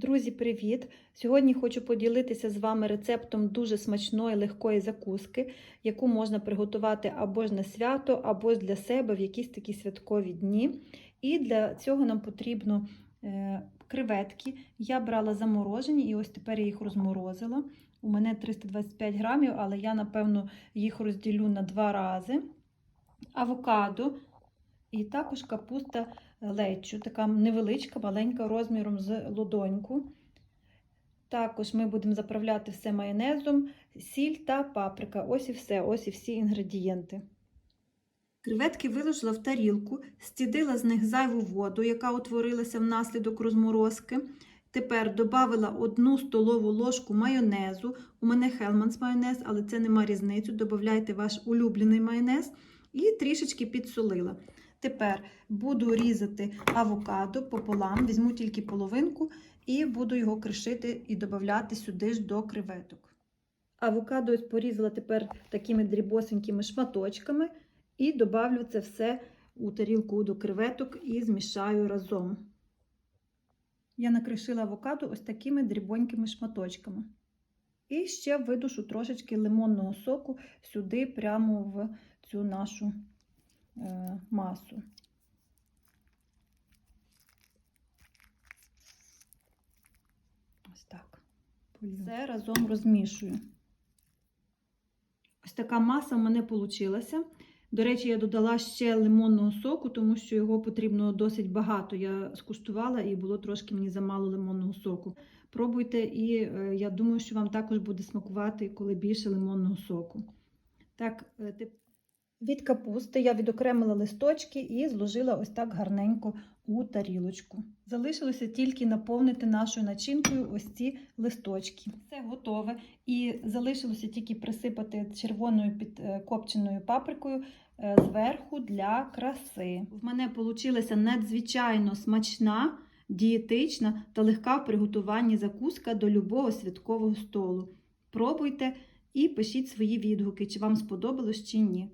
Друзі, привіт! Сьогодні хочу поділитися з вами рецептом дуже смачної легкої закуски, яку можна приготувати або ж на свято, або ж для себе в якісь такі святкові дні. І для цього нам потрібно е, креветки. Я брала заморожені і ось тепер я їх розморозила. У мене 325 грамів, але я, напевно, їх розділю на два рази. Авокадо і також капуста лечу, така невеличка, маленька розміром з лодоньку. Також ми будемо заправляти все майонезом, сіль та паприка. Ось і все, ось і всі інгредієнти. Креветки виложила в тарілку, стідила з них зайву воду, яка утворилася внаслідок розморозки. Тепер додала одну столову ложку майонезу. У мене Хелманс майонез, але це нема різниці. Додавайте ваш улюблений майонез і трішечки підсолила. Тепер буду різати авокадо пополам, візьму тільки половинку і буду його кришити і додати сюди ж до креветок. Авокадо ось порізала тепер такими дрібосенькими шматочками і добавлю це все у тарілку до креветок і змішаю разом. Я накришила авокадо ось такими дрібонькими шматочками. І ще видушу трошечки лимонного соку сюди, прямо в цю нашу масу. Ось так. Все разом розмішую. Ось така маса в мене вийшла. До речі, я додала ще лимонного соку, тому що його потрібно досить багато. Я скуштувала і було трошки мені замало лимонного соку. Пробуйте, і е, я думаю, що вам також буде смакувати, коли більше лимонного соку. Так, е, від капусти я відокремила листочки і зложила ось так гарненько у тарілочку. Залишилося тільки наповнити нашою начинкою ось ці листочки. Все готове. І залишилося тільки присипати червоною підкопченою паприкою е, зверху для краси. В мене вийшла надзвичайно смачна, дієтична та легка в приготуванні закуска до любого святкового столу. Пробуйте і пишіть свої відгуки, чи вам сподобалось чи ні.